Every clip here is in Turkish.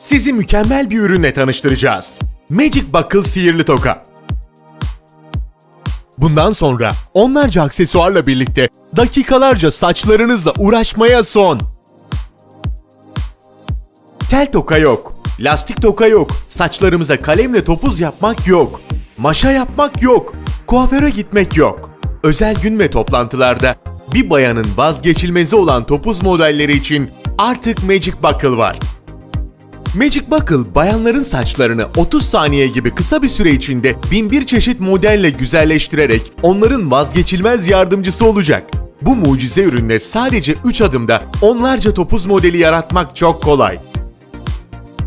sizi mükemmel bir ürünle tanıştıracağız. Magic Buckle sihirli toka. Bundan sonra onlarca aksesuarla birlikte dakikalarca saçlarınızla uğraşmaya son. Tel toka yok, lastik toka yok, saçlarımıza kalemle topuz yapmak yok, maşa yapmak yok, kuaföre gitmek yok. Özel gün ve toplantılarda bir bayanın vazgeçilmezi olan topuz modelleri için artık Magic Buckle var. Magic Buckle bayanların saçlarını 30 saniye gibi kısa bir süre içinde bin bir çeşit modelle güzelleştirerek onların vazgeçilmez yardımcısı olacak. Bu mucize ürünle sadece 3 adımda onlarca topuz modeli yaratmak çok kolay.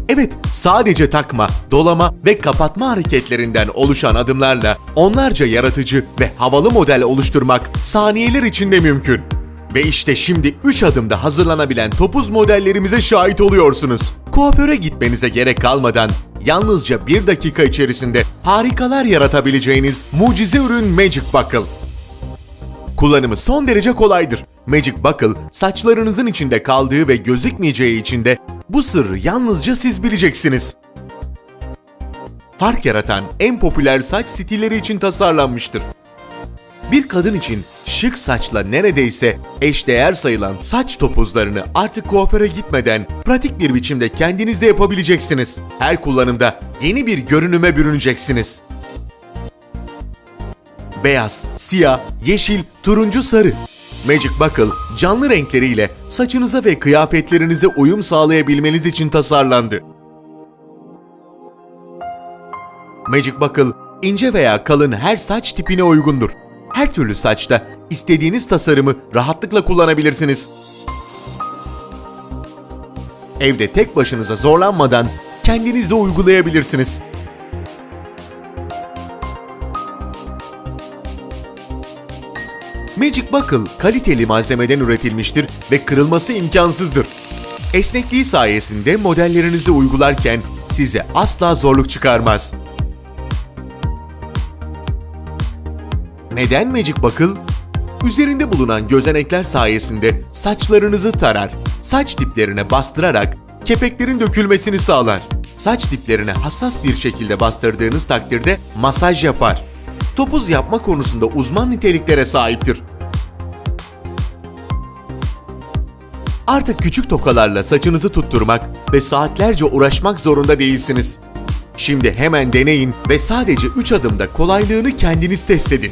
Evet, sadece takma, dolama ve kapatma hareketlerinden oluşan adımlarla onlarca yaratıcı ve havalı model oluşturmak saniyeler içinde mümkün. Ve işte şimdi 3 adımda hazırlanabilen topuz modellerimize şahit oluyorsunuz. Kuaföre gitmenize gerek kalmadan yalnızca 1 dakika içerisinde harikalar yaratabileceğiniz mucize ürün Magic Buckle. Kullanımı son derece kolaydır. Magic Buckle, saçlarınızın içinde kaldığı ve gözükmeyeceği için de bu sırrı yalnızca siz bileceksiniz. Fark yaratan en popüler saç stilleri için tasarlanmıştır. Bir kadın için şık saçla neredeyse eşdeğer sayılan saç topuzlarını artık kuaföre gitmeden pratik bir biçimde kendiniz de yapabileceksiniz. Her kullanımda yeni bir görünüme bürüneceksiniz beyaz, siyah, yeşil, turuncu, sarı. Magic Buckle canlı renkleriyle saçınıza ve kıyafetlerinize uyum sağlayabilmeniz için tasarlandı. Magic Buckle ince veya kalın her saç tipine uygundur. Her türlü saçta istediğiniz tasarımı rahatlıkla kullanabilirsiniz. Evde tek başınıza zorlanmadan kendiniz de uygulayabilirsiniz. Magic Buckle kaliteli malzemeden üretilmiştir ve kırılması imkansızdır. Esnekliği sayesinde modellerinizi uygularken size asla zorluk çıkarmaz. Neden Magic Buckle? Üzerinde bulunan gözenekler sayesinde saçlarınızı tarar, saç diplerine bastırarak kepeklerin dökülmesini sağlar. Saç diplerine hassas bir şekilde bastırdığınız takdirde masaj yapar. Topuz yapma konusunda uzman niteliklere sahiptir. Artık küçük tokalarla saçınızı tutturmak ve saatlerce uğraşmak zorunda değilsiniz. Şimdi hemen deneyin ve sadece 3 adımda kolaylığını kendiniz test edin.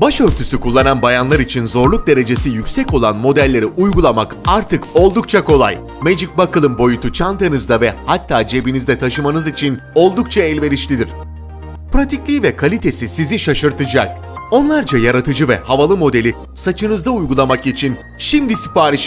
Başörtüsü kullanan bayanlar için zorluk derecesi yüksek olan modelleri uygulamak artık oldukça kolay. Magic Buckle'ın boyutu çantanızda ve hatta cebinizde taşımanız için oldukça elverişlidir. Pratikliği ve kalitesi sizi şaşırtacak. Onlarca yaratıcı ve havalı modeli saçınızda uygulamak için şimdi sipariş